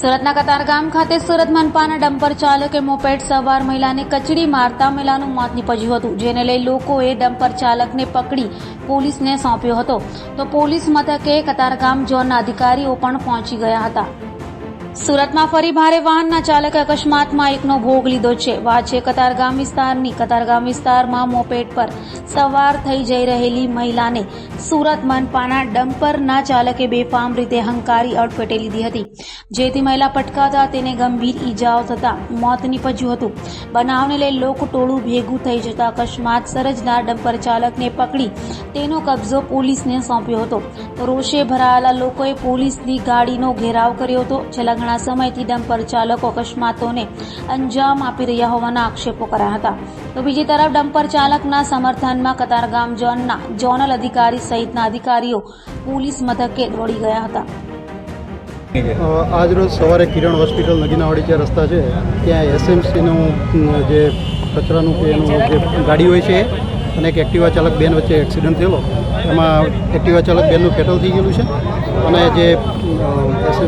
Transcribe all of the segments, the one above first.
સુરતના કતારગામ ખાતે સુરત મનપાના ડમ્પર ચાલકે મોપેડ સવાર મહિલાને કચડી મારતા મહિલાનું મોત નીપજ્યું હતું, જેને લઈ લોકોએ ડમ્પર ચાલકને પકડી પોલીસને સોંપ્યો હતો. તો પોલીસ મથકે કતારગામ ઝોનના અધિકારીઓ પણ પહોંચી ગયા હતા. સુરતમાં ફરી ભારે વાહનના ચાલકે અકસ્માતમાં એકનો ભોગ લીધો છે. વાત છે કતારગામ વિસ્તારની. કતારગામ વિસ્તારમાં મોપેડ પર સવાર થઈ જઈ રહેલી મહિલાને સુરત મનપાના ડમ્પરના ચાલકે બેફામ રીતે હંકારી અડફેટે લીધી હતી. જેથી મહિલા પટકાતા તેને ગંભીર ઈજાઓ થતા મોત નીપજ્યું હતું. બનાવને લઈ લોક ટોળું ભેગું થઈ જતા અકસ્માત સર્જનાર ડમ્પર ચાલકને પકડી તેનો કબજો પોલીસને સોંપ્યો હતો. રોષે ભરાયેલા લોકોએ પોલીસની ગાડીનો ઘેરાવ કર્યો હતો. છેલ્લા ઘણા સમયથી ડમ્પર ચાલકો અકસ્માતોને અંજામ આપી રહ્યા હોવાના આક્ષેપો કર્યા હતા. તો બીજી તરફ ડમ્પર ચાલકના સમર્થનમાં કતારગામ ઝોનના, ઝોનલ અધિકારી સહિતના અધિકારીઓ પોલીસ મથકે દોડી ગયા હતા. આજ સવારે કિરણ હોસ્પિટલ નગીનાવાડી જે રસ્તા છે, ત્યાં એસએમસીનું જે કચરાનું જે ગાડી હોય છે અને એક એક્ટિવા ચાલક બેન વચ્ચે એક્સિડન્ટ થયેલો. એમાં એક્ટિવા ચાલક બેનનું પેટ્રોલ થઈ ગયેલું છે અને જે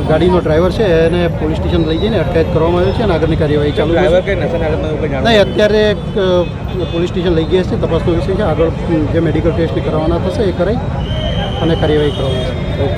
ગાડીનો ડ્રાઈવર છે એને પોલીસ સ્ટેશન લઈ જઈને અટકાયત કરવામાં આવ્યો છે અને આગળની કાર્યવાહી ચાલુ નહીં અત્યારે એક, પોલીસ સ્ટેશન લઈ ગયા છે તપાસનો વિષય છે. આગળ જે મેડિકલ ટેસ્ટ કરવાના થશે એ કરાઈ અને કાર્યવાહી કરવામાં છે